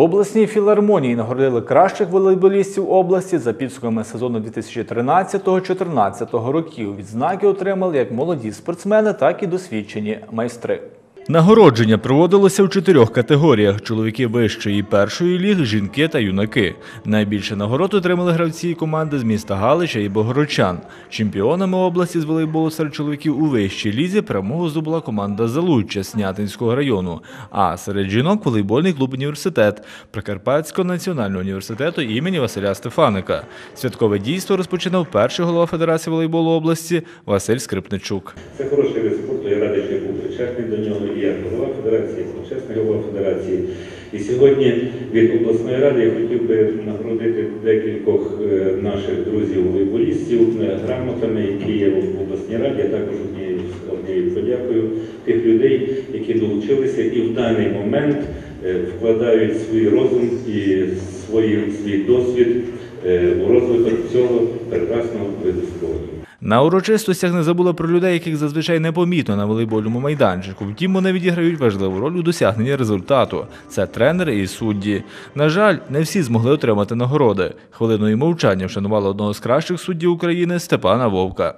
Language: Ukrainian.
обласній філармонії нагородили кращих волейболістів області за підсумками сезону 2013-2014 років. Відзнаки отримали як молоді спортсмени, так і досвідчені майстри. Нагородження проводилося в чотирьох категоріях: чоловіки вищої і першої ліг, жінки та юнаки. Найбільше нагород отримали гравці і команди з міста Галича і Богородчан. Чемпіонами області з волейболу серед чоловіків у вищій лізі перемогу здобула команда Залуччя Снятинського району. А серед жінок волейбольний клуб університет Прикарпатського національного університету імені Василя Стефаника. Святкове дійство розпочинав перший голова Федерації волейболу області Василь Скрипничук. Це хороший вид спорту, я радий, причетний до нього і як голова федерації, як почесний голова федерації. І сьогодні від обласної ради я хотів би нагородити декількох е, наших друзів-волейболістів е, грамотами, які є в обласній раді, а також однією подякою тих людей, які долучилися і в даний момент е, вкладають свій розум і свої, свій досвід у розвиток цього прекрасного виду спорту. На урочистостях не забула про людей, яких зазвичай непомітно на волейбольному майданчику. Втім, вони відіграють важливу роль у досягненні результату. Це тренери і судді. На жаль, не всі змогли отримати нагороди. Хвилиною мовчання вшанували одного з кращих суддів України Степана Вовка.